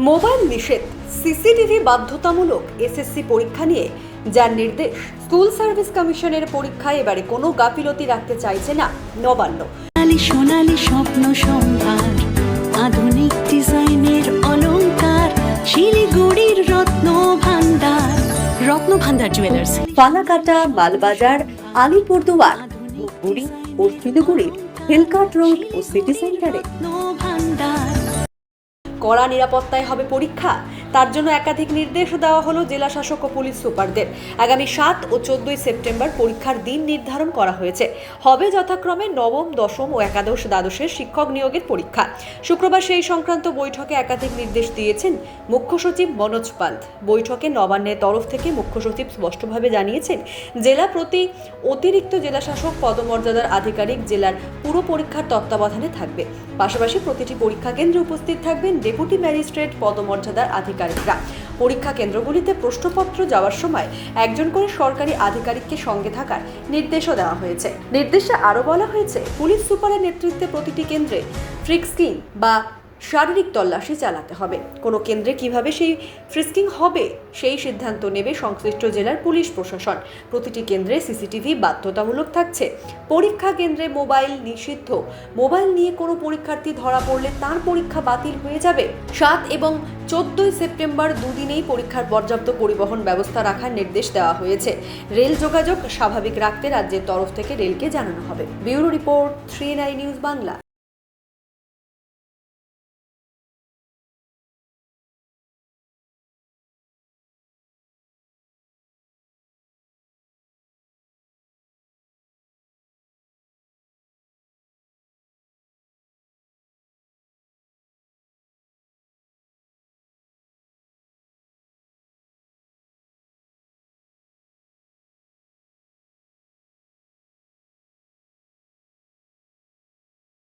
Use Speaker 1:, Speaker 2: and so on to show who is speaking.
Speaker 1: Mobile নিষেধ CCTV বাধ্যতামূলক SSC পরীক্ষা নিয়ে যার নির্দেশ স্কুল সার্ভিস কমিশনের পরীক্ষায় এবারে কোনো গাফিলতি রাখতে চাইছে না নবান্ন।
Speaker 2: সোনালি স্বপ্ন সম্ভার আধুনিক ডিজাইনের অলংকার শিলিগুড়ির রত্ন ভান্ডার রত্ন ভান্ডার জুয়েলার্স
Speaker 1: ফালাকাটা মালবাজার আলিপুরদুয়ার ধূপগুড়ি ও শিলিগুড়ির হিলকাট রোড ও সিটি সেন্টারে
Speaker 2: ভান্ডার
Speaker 1: কড়া নিরাপত্তায় হবে পরীক্ষা? তার জন্য একাধিক নির্দেশ দেওয়া হলো জেলা শাসক ও পুলিশ সুপারদের। আগামী সাত ও চোদ্দই সেপ্টেম্বর পরীক্ষার দিন নির্ধারণ করা হয়েছে। হবে যথাক্রমে নবম, দশম ও একাদশ দ্বাদশের শিক্ষক নিয়োগের পরীক্ষা। শুক্রবার সেই সংক্রান্ত বৈঠকে একাধিক নির্দেশ দিয়েছেন মুখ্য সচিব মনোজ পান্ত বৈঠকে নবান্নের তরফ থেকে মুখ্য সচিব স্পষ্টভাবে জানিয়েছেন, জেলা প্রতি অতিরিক্ত জেলা শাসক পদমর্যাদার আধিকারিক জেলার পুরো পরীক্ষার তত্ত্বাবধানে থাকবে। পাশাপাশি প্রতিটি পরীক্ষা কেন্দ্রে উপস্থিত থাকবেন ডেপুটি ম্যাজিস্ট্রেট পদমর্যাদার আধিকারিকরা। পরীক্ষা কেন্দ্রগুলিতে প্রশ্নপত্র যাওয়ার সময় একজন করে সরকারি আধিকারিককে সঙ্গে থাকার নির্দেশও দেওয়া হয়েছে। নির্দেশে আরও বলা হয়েছে, পুলিশ সুপারের নেতৃত্বে প্রতিটি কেন্দ্রে ফ্রিক্সকিং বা শারীরিক তল্লাশি চালাতে হবে। কোনো কেন্দ্রে কীভাবে সেই ফ্রিস্কিং হবে, সেই সিদ্ধান্ত নেবে সংশ্লিষ্ট জেলার পুলিশ প্রশাসন। প্রতিটি কেন্দ্রে সিসিটিভি বাধ্যতামূলক থাকছে। পরীক্ষা কেন্দ্রে মোবাইল নিষিদ্ধ। মোবাইল নিয়ে কোনো পরীক্ষার্থী ধরা পড়লে তার পরীক্ষা বাতিল হয়ে যাবে। সাত এবং চোদ্দই সেপ্টেম্বর দুদিনেই পরীক্ষার পর্যাপ্ত পরিবহন ব্যবস্থা রাখার নির্দেশ দেওয়া হয়েছে। রেল যোগাযোগ স্বাভাবিক রাখতে রাজ্যের তরফ থেকে রেলকে জানানো হবে। Bureau report three news Bangla.